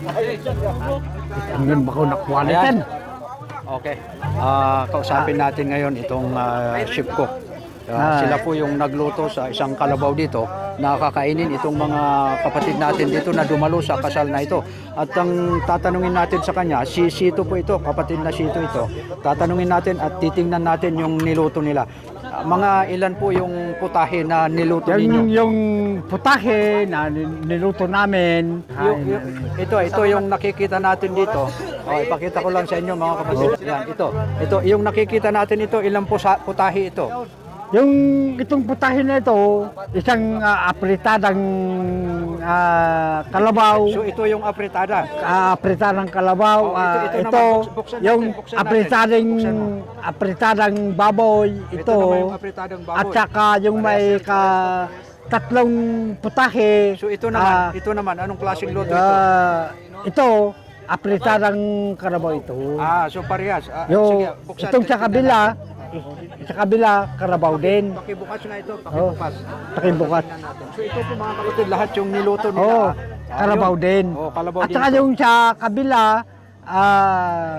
Tingnan ba ko na quality? Ayan. Okay. Ah, kausapin natin ngayon itong ah, chef cook. Ah. sila po yung nagluto sa isang kalabaw dito na kakainin itong mga kapatid natin dito na dumalo sa kasal na ito. At ang tatanungin natin sa kanya, si Sito po ito, kapatid na Sito ito. Tatanungin natin at titingnan natin yung niluto nila. Mga ilan po yung putahe na niluto ninyo? Yung, yung putahe na niluto namin. Yung, yung, ito, ito yung nakikita natin dito. O, ipakita ko lang sa inyo mga kapatid. Yan, ito. Ito, yung nakikita natin ito, ilang pusa, putahe ito? Yung itong putahe na ito, isang ah, apritadang ah, kalabaw. So, ito yung apretada. Ah, apritadang kalabaw. Oh, ito- ito naman, ito, buksan- buksan natin, yung buksan apritadang apritadang baboy. Ito, Ito, naman yung apretadang baboy. at saka yung may ka tatlong putahe. So, ito naman, ah, ito naman, anong klaseng luto ito? ah, ito, apritadang kalabaw ito. Ah, so parehas. Ah, Yung sige, buksan. itong sa kabila, natin. Sa kabila, karabaw din. Pakibukas nga ito, Oh, pakibukas. pakibukas. Tingnan natin. So, ito po mga kapatid, lahat yung niluto nila. Oh, karabaw yun. din. Oh, kalabaw At din. saka ito. yung sa kabila, ah,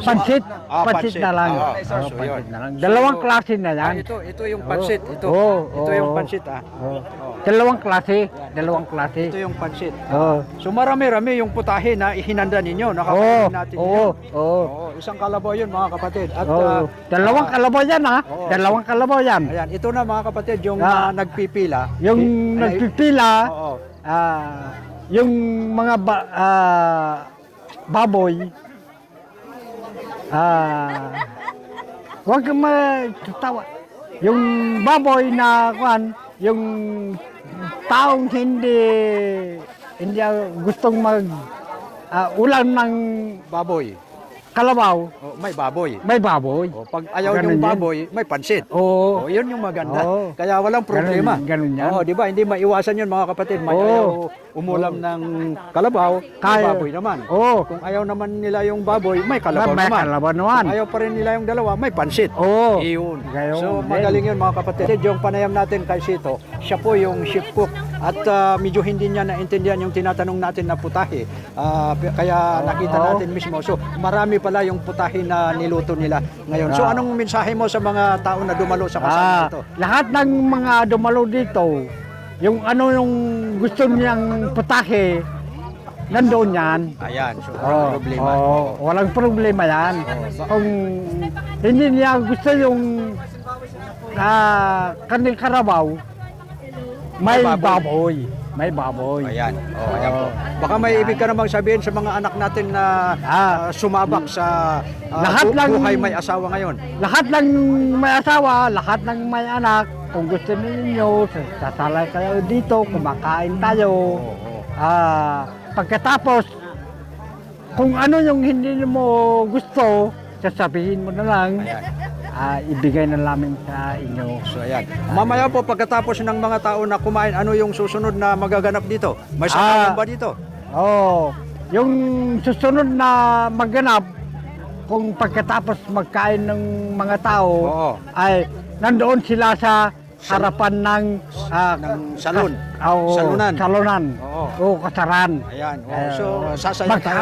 pansit, Ah, pansit na lang. Ah, Oh, so pansit na lang. Dalawang So, klase na Ah, yan. ito, ito yung pansit. Ito, Oh, ito yung oh. pansit ah. Oh. Dalawang klase, dalawang klase. Ito yung pansit. Oh. So marami-rami yung putahe na ihinanda ninyo. Nakakain natin oo, yun. oo. Oo, isang kalabaw yun mga kapatid. At Oh, ah, dalawang ah, kalabaw yan ha. Oo. Dalawang kalabaw yan. Ayan, ito na mga kapatid yung Ah. ah, nagpipila. Yung ay- nagpipila, Oo. ah, yung mga ba- ah, baboy, ah, wag kang matawa. Yung baboy na kwan, yung taong hindi hindi gustong mag ah, ulam ng Baboy. Kalabaw, Oh, may baboy. may baboy. Oh, pag ayaw Ganun yung yan. baboy, may pansit. Oo. Oh, yun yung maganda. Oo. Kaya walang problema. Ganun- ganun yan. Oh, di ba? Hindi maiwasan yun mga kapatid. May Oo. ayaw umulam ng kalabaw, may Kaya- baboy naman. Oo. Kung ayaw naman nila yung baboy, may kalabaw May naman. kalabaw naman. Kung ayaw pa rin nila yung dalawa, may pansit. Oo. Iyon. Gayon So din. magaling yun mga kapatid. Yung panayam natin kay Sito, siya po yung chef cook at ah, medyo hindi niya naintindihan yung tinatanong natin na putahe. Ah, p- kaya nakita natin mismo. So marami pala yung putahe na niluto nila ngayon. So Ah. anong mensahe mo sa mga tao na dumalo sa kasal Ah, ito? lahat ng mga dumalo dito, yung ano yung gusto niyang putahe, nandoon yan. Ayan, so walang Oh, problema. oh, walang problema yan. Kung hindi niya gusto yung ah, kaning karabaw, may baboy. May baboy. Ayan. Oh, ayan po. Baka may ibig ka namang sabihin sa mga anak natin na Ah. ah, sumabak sa ah, Lahat bu- ng- buhay may asawa ngayon. Lahat ng may asawa, lahat ng may anak, kung gusto ninyo, sasalay kayo dito, kumakain tayo. Ah, pagkatapos, kung ano yung hindi mo gusto, sasabihin mo na lang, Ayan. Ah, ibigay na namin sa inyo. So ayan. Mamaya po pagkatapos ng mga tao na kumain, ano yung susunod na magaganap dito? May sakalan Ah. ba dito? Oh, yung susunod na maganap, kung pagkatapos magkain ng mga tao, Oo. ay nandoon sila sa harapan ng ah, Ng salon. Ah, oo, Salunan. Salunan. Oo. Oo, kasaran. Ayan. Oh, so sasaya tayo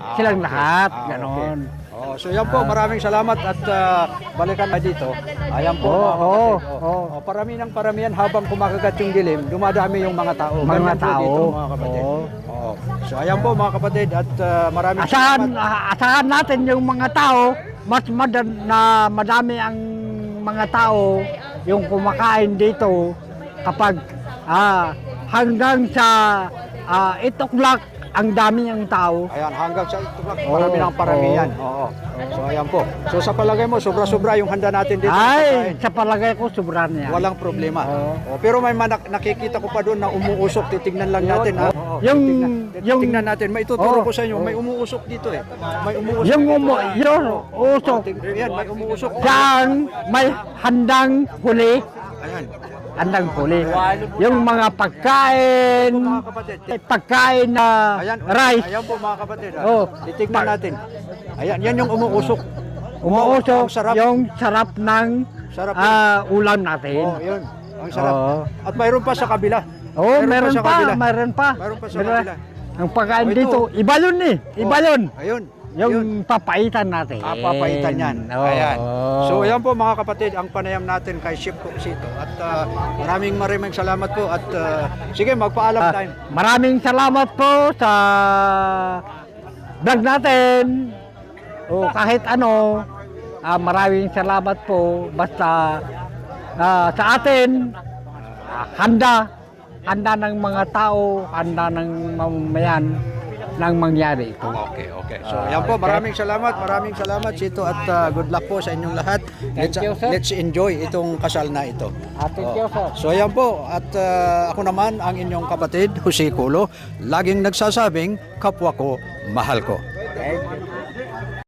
Ah, silang okay. lahat. Ah, ganon. okay. Oh, so yan po, maraming salamat at ah, balikan na dito. Ayan po Oo, mga kapatid. oo, Oh, oo. oh, parami ng paramihan habang kumakagat yung dilim, dumadami yung mga tao. Mga Ganyan po tao. Dito, mga kapatid. Oo. Oo. So ayan po mga kapatid at ah, maraming Asahan, salamat. ah, asahan natin yung mga tao, mas madan, na madami ang mga tao yung kumakain dito kapag ah, hanggang sa ah, 8 o'clock ang dami ang tao. Ayan, hanggang sa ito lang, Oo, marami ng paramihan. oo. Oo. So ayan po. So sa palagay mo, sobra-sobra yung handa natin dito. Ay, sa palagay ko, sobra na yan. Walang problema. Oo. Oh, pero may manak- nakikita ko pa doon na umuusok. Titingnan lang natin. Ha? Oo, Yung- titingnan, yung- titingnan natin. May tuturo Oo. ko sa inyo. May umuusok dito eh. May umuusok. Yung umu, yun, usok, Ting- Yan, may umuusok. Diyan may handang huli, Ayan. Handang huli. Yung mga pagkain, pagkain na Ayan, rice, ayan po mga kapatid. ha? Oh. Titignan natin. Ayan, yan yung umuusok. umuusok Ang sarap. yung sarap ng Sarap. ah, ulam natin. Oh, yun. Ang sarap. Oo. At mayroon pa sa kabila. Oh, meron sa pa, kabila. meron pa. Mayroon pa sa Meron- kabila. Ang pagkain Oh, ito. dito, iba yun eh. Iba Oh, yun. Ayun. Yung Ayun. papaitan natin. Ah, papaitan yan. Oo. Ayan. So yan po mga kapatid, ang panayam natin kay Chef Coxito. At ah, maraming maraming salamat po. At ah, sige, magpaalam Ah, tayo. maraming salamat po sa vlog natin. O kahit ano, ah, maraming salamat po. Basta ah, sa atin, ah, handa. Handa ng mga tao, handa ng mamamayan ng mangyari ito. Okay, okay. So, Ah, yan po. Maraming salamat. Maraming salamat, Sito. At ah, good luck po sa inyong lahat. Let's, you, sir. let's enjoy itong kasal na ito. Ah, thank you, sir. So, yan po. At ah, ako naman, ang inyong kapatid, Jose Culo, laging nagsasabing, kapwa ko, mahal ko. Thank you.